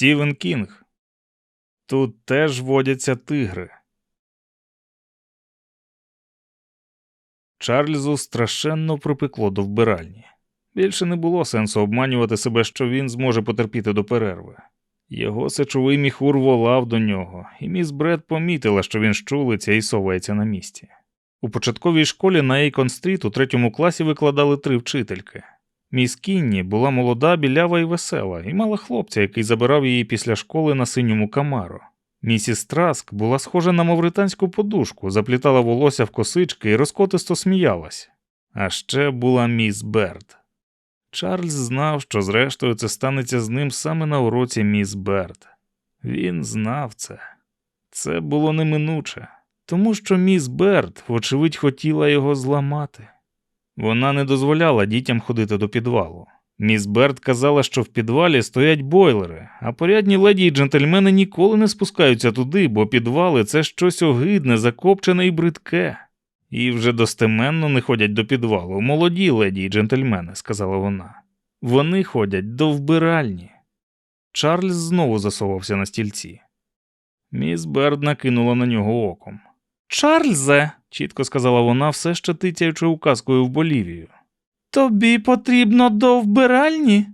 Стівен Кінг. Тут теж водяться тигри. Чарльзу страшенно припекло до вбиральні. Більше не було сенсу обманювати себе, що він зможе потерпіти до перерви. Його сечовий міхур волав до нього, і міс Бред помітила, що він щулиться і совається на місці. У початковій школі на Ейкон-стріт у третьому класі викладали три вчительки. Міс Кінні була молода, білява і весела, і мала хлопця, який забирав її після школи на синьому камаро. Місіс Траск була схожа на мавританську подушку, заплітала волосся в косички і розкотисто сміялась. А ще була міс Берд. Чарльз знав, що зрештою це станеться з ним саме на уроці міс Берд. Він знав це. Це було неминуче, тому що міс Берд, вочевидь, хотіла його зламати. Вона не дозволяла дітям ходити до підвалу. Міс Берд казала, що в підвалі стоять бойлери, а порядні леді й джентльмени ніколи не спускаються туди, бо підвали це щось огидне, закопчене і бридке. І вже достеменно не ходять до підвалу. Молоді леді й джентльмени, сказала вона. Вони ходять до вбиральні. Чарльз знову засовався на стільці. Міс Берд накинула на нього оком. Чарльзе, чітко сказала вона, все ще тицяючи указкою в Болівію. Тобі потрібно до вбиральні?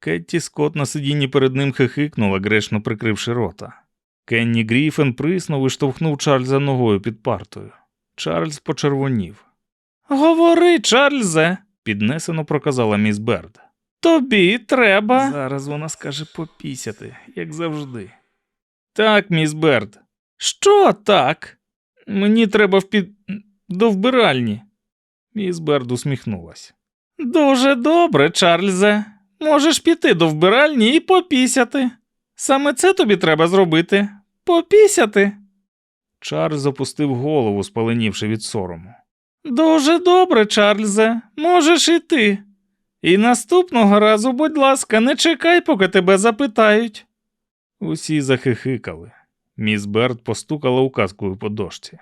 Кетті Скотт на сидінні перед ним хихикнула, грешно прикривши рота. Кенні Гріфен приснув і штовхнув Чарльза ногою під партою. Чарльз почервонів. Говори, Чарльзе, піднесено проказала міс Берд. Тобі треба. Зараз вона скаже попісяти, як завжди. Так, міс Берд. Що так? Мені треба впід... до вбиральні. Міс Берд усміхнулась. Дуже добре, Чарльзе. Можеш піти до вбиральні і попісяти. Саме це тобі треба зробити. Попісяти. Чарльз опустив голову, спаленівши від сорому. Дуже добре, Чарльзе, можеш іти. І наступного разу, будь ласка, не чекай, поки тебе запитають. Усі захихикали. Міс Берд постукала указкою по дошці.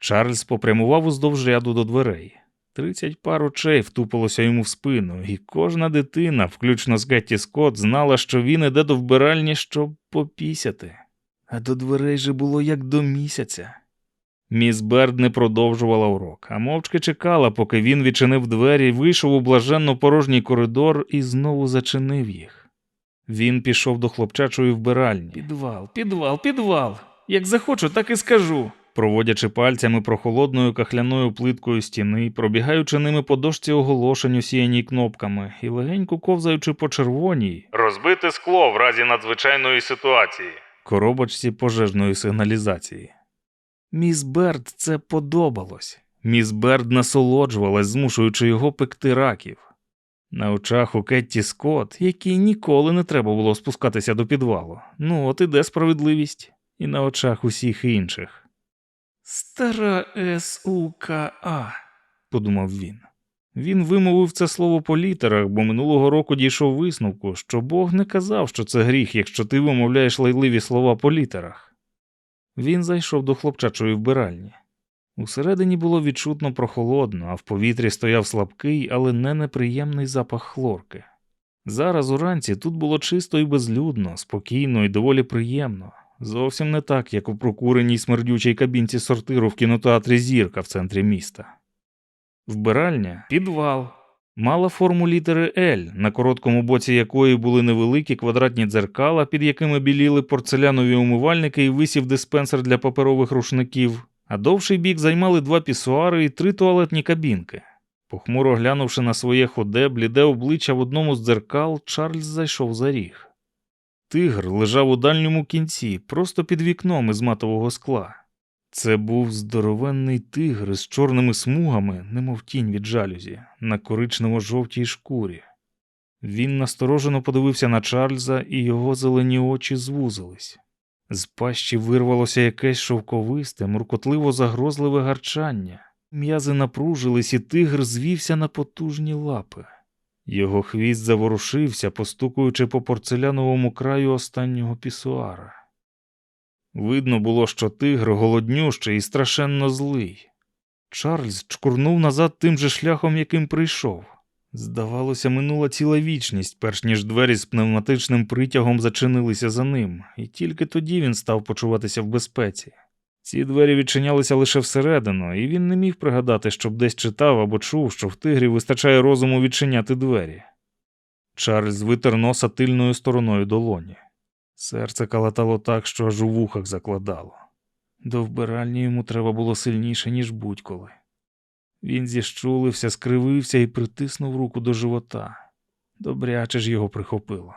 Чарльз попрямував уздовж ряду до дверей. Тридцять пар очей втупилося йому в спину, і кожна дитина, включно з Кетті Скотт, знала, що він іде до вбиральні, щоб попісяти. А до дверей же було як до місяця. Міс Берд не продовжувала урок, а мовчки чекала, поки він відчинив двері, вийшов у блаженно порожній коридор і знову зачинив їх. Він пішов до хлопчачої вбиральні. Підвал, підвал, підвал. Як захочу, так і скажу. Проводячи пальцями прохолодною кахляною плиткою стіни, пробігаючи ними по дошці оголошень, усіяній кнопками, і легенько ковзаючи по червоній, розбите скло в разі надзвичайної ситуації, коробочці пожежної сигналізації. Міс Берд це подобалось. Міс Берд насолоджувалась, змушуючи його пекти раків. На очах у Кетті Скотт, якій ніколи не треба було спускатися до підвалу. Ну, от іде справедливість, і на очах усіх інших. Стара СУКА, подумав він. Він вимовив це слово по літерах, бо минулого року дійшов висновку, що Бог не казав, що це гріх, якщо ти вимовляєш лайливі слова по літерах. Він зайшов до хлопчачої вбиральні. Усередині було відчутно прохолодно, а в повітрі стояв слабкий, але не неприємний запах хлорки. Зараз уранці тут було чисто і безлюдно, спокійно і доволі приємно, зовсім не так, як у прокуреній смердючій кабінці сортиру в кінотеатрі Зірка в центрі міста. Вбиральня підвал. Мала форму літери L, на короткому боці якої були невеликі квадратні дзеркала, під якими біліли порцелянові умивальники і висів диспенсер для паперових рушників, а довший бік займали два пісуари і три туалетні кабінки. Похмуро глянувши на своє ходе, бліде обличчя в одному з дзеркал, Чарльз зайшов за ріг. Тигр лежав у дальньому кінці, просто під вікном із матового скла. Це був здоровенний тигр з чорними смугами, немов тінь від жалюзі, на коричнево-жовтій шкурі. Він насторожено подивився на Чарльза, і його зелені очі звузились. З пащі вирвалося якесь шовковисте, муркотливо загрозливе гарчання. М'язи напружились, і тигр звівся на потужні лапи. Його хвіст заворушився, постукуючи по порцеляновому краю останнього пісуара. Видно було, що тигр голоднющий і страшенно злий. Чарльз чкурнув назад тим же шляхом, яким прийшов. Здавалося, минула ціла вічність, перш ніж двері з пневматичним притягом зачинилися за ним, і тільки тоді він став почуватися в безпеці. Ці двері відчинялися лише всередину, і він не міг пригадати, щоб десь читав або чув, що в тигрі вистачає розуму відчиняти двері. Чарльз витер носа тильною стороною долоні. Серце калатало так, що аж у вухах закладало. До вбиральні йому треба було сильніше, ніж будь-коли. Він зіщулився, скривився і притиснув руку до живота. Добряче ж його прихопило.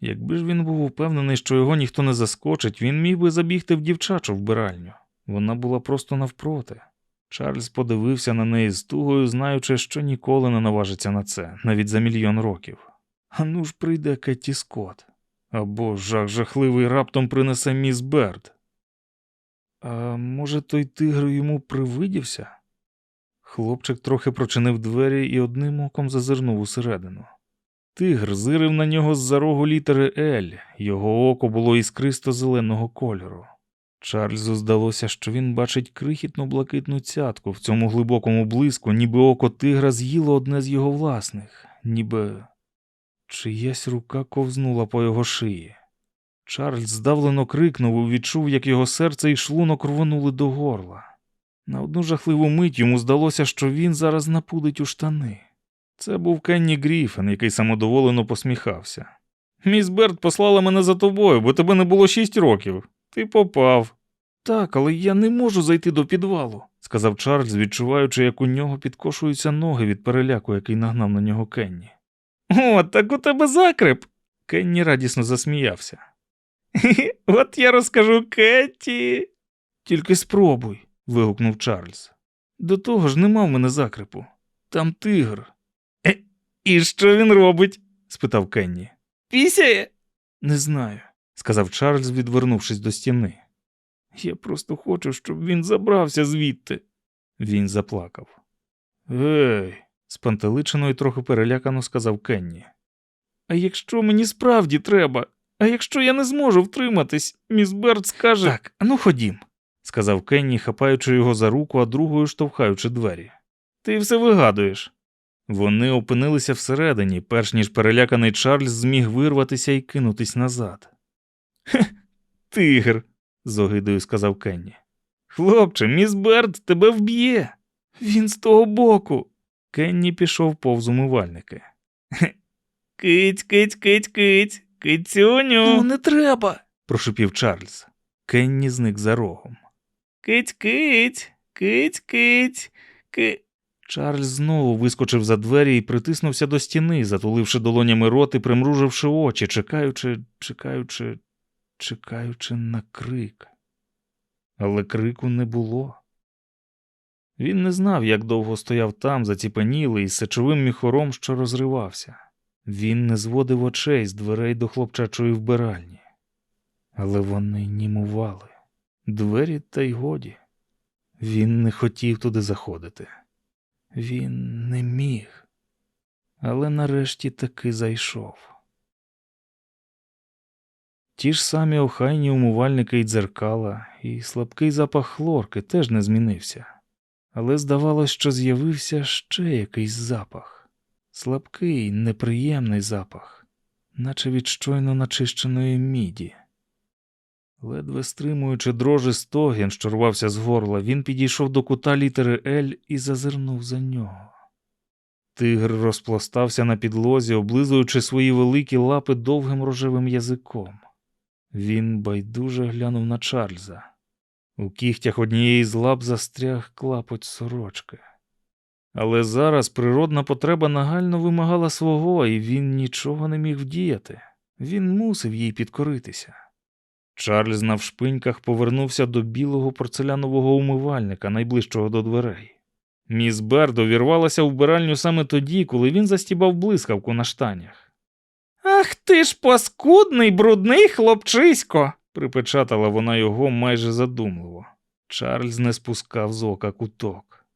Якби ж він був упевнений, що його ніхто не заскочить, він міг би забігти в дівчачу вбиральню. Вона була просто навпроти. Чарльз подивився на неї з тугою, знаючи, що ніколи не наважиться на це, навіть за мільйон років. А ну ж прийде Кетті Скотт. Або жах жахливий раптом принесе міс Берд. А може, той тигр йому привидівся? Хлопчик трохи прочинив двері і одним оком зазирнув усередину. Тигр зирив на нього з-за рогу літери Л, його око було іскристо зеленого кольору. Чарльзу здалося, що він бачить крихітну блакитну цятку в цьому глибокому блиску, ніби око тигра з'їло одне з його власних, ніби чиясь рука ковзнула по його шиї. Чарльз здавлено крикнув і відчув, як його серце і шлунок рвонули до горла. На одну жахливу мить йому здалося, що він зараз напудить у штани. Це був Кенні Гріфен, який самодоволено посміхався. Міс Берт послала мене за тобою, бо тебе не було шість років. Ти попав. Так, але я не можу зайти до підвалу, сказав Чарльз, відчуваючи, як у нього підкошуються ноги від переляку, який нагнав на нього Кенні. О, так у тебе закреп. Кенні радісно засміявся. От я розкажу Кетті. Тільки спробуй, вигукнув Чарльз. До того ж нема в мене закрепу. Там тигр. Е, і що він робить? спитав Кенні. Пісяє? Не знаю, сказав Чарльз, відвернувшись до стіни. Я просто хочу, щоб він забрався звідти. Він заплакав. Гей, спантеличено і трохи перелякано сказав Кенні. А якщо мені справді треба, а якщо я не зможу втриматись, міс Берт скаже. Так, ну ходім, сказав Кенні, хапаючи його за руку, а другою штовхаючи двері. Ти все вигадуєш. Вони опинилися всередині, перш ніж переляканий Чарльз зміг вирватися і кинутись назад. Хе, тигр, з огидою сказав Кенні. Хлопче, міс Берд тебе вб'є. Він з того боку. Кенні пішов повз умивальники. «Хе, Кить, кить, кить, кить, кицюню. Ну, не треба, прошипів Чарльз. Кенні зник за рогом. Кить, кить, кить, кить, ки. Чарльз знову вискочив за двері і притиснувся до стіни, затуливши долонями рот і примруживши очі, чекаючи, чекаючи, чекаючи на крик. Але крику не було. Він не знав, як довго стояв там, заціпенілий, з сечовим міхором, що розривався. Він не зводив очей з дверей до хлопчачої вбиральні. Але вони німували. Двері та й годі. Він не хотів туди заходити. Він не міг, але нарешті таки зайшов. Ті ж самі охайні умивальники й дзеркала, і слабкий запах хлорки теж не змінився, але здавалось, що з'явився ще якийсь запах слабкий, неприємний запах, наче від щойно начищеної міді. Ледве стримуючи дрожи стогін, що рвався з горла, він підійшов до кута літери Л і зазирнув за нього. Тигр розпластався на підлозі, облизуючи свої великі лапи довгим рожевим язиком. Він байдуже глянув на Чарльза. У кігтях однієї з лап застряг клапоть сорочки. Але зараз природна потреба нагально вимагала свого, і він нічого не міг вдіяти. Він мусив їй підкоритися. Чарльз на вшпиньках повернувся до білого порцелянового умивальника, найближчого до дверей. Міс Берд увірвалася в вбиральню саме тоді, коли він застібав блискавку на штанях. Ах ти ж паскудний, брудний хлопчисько, припечатала вона його майже задумливо. Чарльз не спускав з ока куток.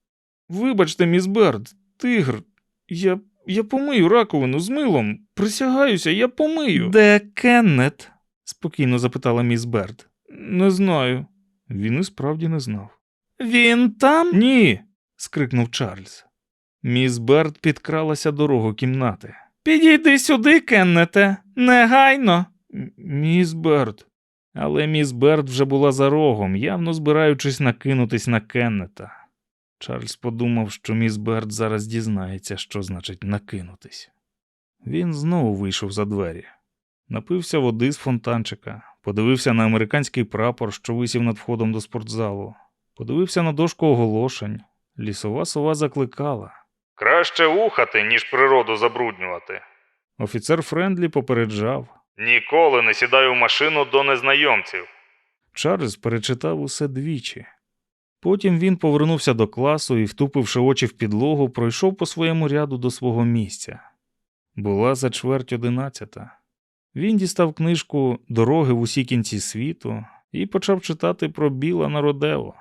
Вибачте, міс Берд, тигр, я, я помию раковину з милом. Присягаюся, я помию. Де Кеннет? Спокійно запитала міс Берд. Не знаю. Він і справді не знав. Він там? Ні. скрикнув Чарльз. Міс Берт підкралася до рогу кімнати. Підійди сюди, Кеннете, негайно. Міс Берт. Але міс Берт вже була за рогом, явно збираючись накинутись на Кеннета. Чарльз подумав, що міс Берт зараз дізнається, що значить накинутись. Він знову вийшов за двері, напився води з фонтанчика, подивився на американський прапор, що висів над входом до спортзалу, подивився на дошку оголошень. Лісова сова закликала. Краще ухати, ніж природу забруднювати. Офіцер Френдлі попереджав. Ніколи не сідай у машину до незнайомців. Чарльз перечитав усе двічі. Потім він повернувся до класу і, втупивши очі в підлогу, пройшов по своєму ряду до свого місця. Була за чверть одинадцята. Він дістав книжку Дороги в усі кінці світу і почав читати про біла на Родео.